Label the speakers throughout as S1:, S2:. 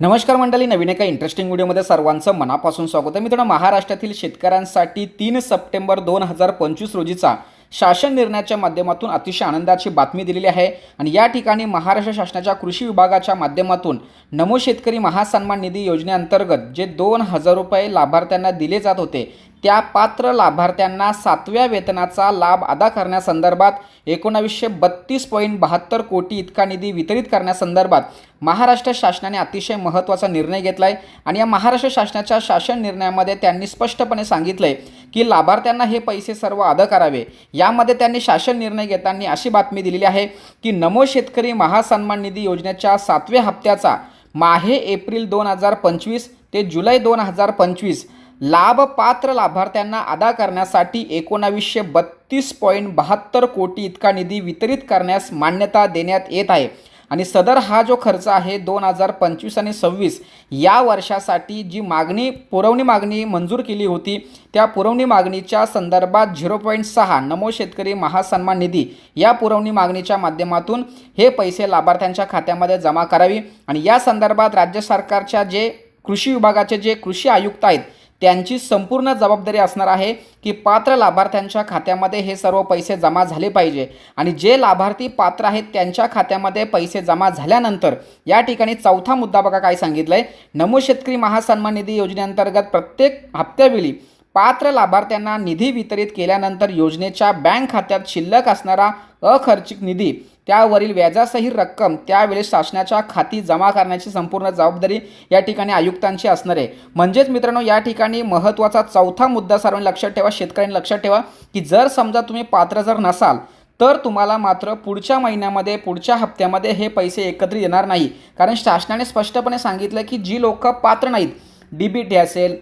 S1: नमस्कार मंडळी नवीन एका इंटरेस्टिंग व्हिडिओमध्ये सर्वांचं मनापासून स्वागत आहे. मित्रांनो महाराष्ट्रातील शेतकऱ्यांसाठी तीन सप्टेंबर दोन हजार पंचवीस रोजीचा शासन निर्णयाच्या माध्यमातून अतिशय आनंदाची बातमी दिलेली आहे. आणि या ठिकाणी महाराष्ट्र शासनाच्या कृषी विभागाच्या माध्यमातून नमो शेतकरी महासन्मान निधी योजनेअंतर्गत जे दोन हजार रुपये लाभार्थ्यांना दिले जात होते त्या पात्र लाभार्थ्यांना सातव्या वेतनाचा लाभ अदा करण्यासंदर्भात एकोणावीसशे बत्तीस पॉईंट बहात्तर कोटी इतका निधी वितरित करण्यासंदर्भात महाराष्ट्र शासनाने अतिशय महत्त्वाचा निर्णय घेतला आहे आणि या महाराष्ट्र शासनाच्या शासन निर्णयामध्ये त्यांनी स्पष्टपणे सांगितलं आहे की लाभार्थ्यांना हे पैसे सर्व अदा करावे. यामध्ये त्यांनी शासन निर्णय घेताना अशी बातमी दिलेली आहे की नमो शेतकरी महासन्मान निधी योजनेच्या सातव्या हप्त्याचा माहे एप्रिल दोन हजार पंचवीस ते जुलै दोन हजार पंचवीस लाभपात्र लाभार्थ्यांना अदा करण्यासाठी एकोणावीसशे बत्तीस पॉईंट बहात्तर कोटी इतका निधी वितरित करण्यास मान्यता देण्यात येत आहे. आणि सदर हा जो खर्च आहे दोन हजार पंचवीस आणि सव्वीस या वर्षासाठी जी मागणी पुरवणी मागणी मंजूर केली होती त्या पुरवणी मागणीच्या संदर्भात झिरो पॉईंट सहा नमो शेतकरी महासन्मान निधी या पुरवणी मागणीच्या माध्यमातून हे पैसे लाभार्थ्यांच्या खात्यामध्ये जमा करावी. आणि या संदर्भात राज्य सरकारच्या जे कृषी विभागाचे जे कृषी आयुक्त आहेत त्यांची संपूर्ण जबाबदारी असणार आहे की पात्र लाभार्थ्यांच्या खात्यामध्ये हे सर्व पैसे जमा झाले पाहिजे. आणि जे लाभार्थी पात्र आहेत त्यांच्या खात्यामध्ये पैसे जमा झाल्यानंतर या ठिकाणी चौथा मुद्दा बघा काय सांगितलं आहे नमो शेतकरी महासन्मान निधी योजनेअंतर्गत प्रत्येक हप्त्यावेळी पात्र लाभार्थ्यांना निधी वितरित केल्यानंतर योजनेच्या बँक खात्यात शिल्लक असणारा अखर्चिक निधी त्यावरील व्याजासही रक्कम त्यावेळेस शासनाच्या खाती जमा करण्याची संपूर्ण जबाबदारी या ठिकाणी आयुक्तांची असणार आहे. म्हणजेच मित्रांनो या ठिकाणी महत्त्वाचा चौथा मुद्दा सर्वांनी लक्षात ठेवा शेतकऱ्यांनी लक्षात ठेवा की जर समजा तुम्ही पात्र जर नसाल तर तुम्हाला मात्र पुढच्या महिन्यामध्ये पुढच्या हप्त्यामध्ये हे पैसे एकत्रित येणार नाही. कारण शासनाने स्पष्टपणे सांगितलं की जी लोक पात्र नाहीत डी बी टी असेल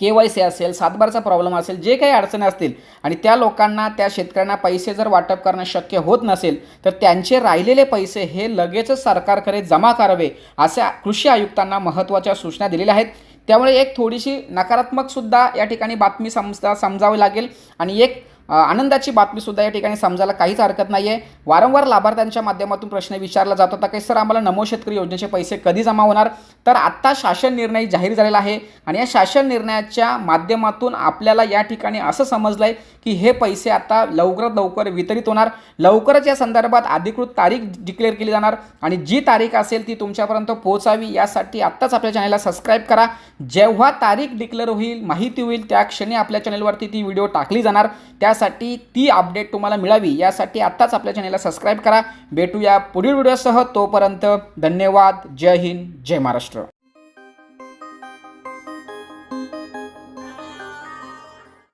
S1: के वाय सी असेल सातबारचा प्रॉब्लेम असेल जे काही अडचणी असतील आणि त्या लोकांना त्या शेतकऱ्यांना पैसे जर वाटप करणं शक्य होत नसेल तर त्यांचे राहिलेले पैसे हे लगेचच सरकारकडे जमा करावे अशा कृषी आयुक्तांना महत्त्वाच्या सूचना दिलेल्या आहेत. त्यामुळे एक थोडीशी नकारात्मकसुद्धा या ठिकाणी बातमी समजा समजावी लागेल आणि एक आनंदाची बातमीसुद्धा या ठिकाणी समजायला काहीच हरकत नाही आहे वारंवार लाभार्थ्यांच्या माध्यमातून प्रश्न विचारला जात होता की सर आम्हाला नमो शेतकरी योजनेचे पैसे कधी जमा होणार? तर आत्ता शासन निर्णय जाहीर झालेला आहे आणि या शासन निर्णयाच्या माध्यमातून आपल्याला या ठिकाणी असं समजलं आहे की हे पैसे आता लवकरात लवकर वितरित होणार. लवकरच या संदर्भात अधिकृत तारीख डिक्लेअर केली जाणार आणि जी तारीख असेल ती तुमच्यापर्यंत पोहोचावी यासाठी आत्ताच आपल्या चॅनलला सबस्क्राईब करा. जेव्हा तारीख डिक्लेअर होईल माहिती होईल त्या क्षणी आपल्या चॅनलवरती ती व्हिडिओ टाकली जाणार. त्यासाठी ती अपडेट तुम्हाला मिळावी यासाठी आत्ताच आपल्या चॅनलला सबस्क्राईब करा. भेटूया पुढील व्हिडिओसह. तोपर्यंत धन्यवाद. जय हिंद. जय महाराष्ट्र.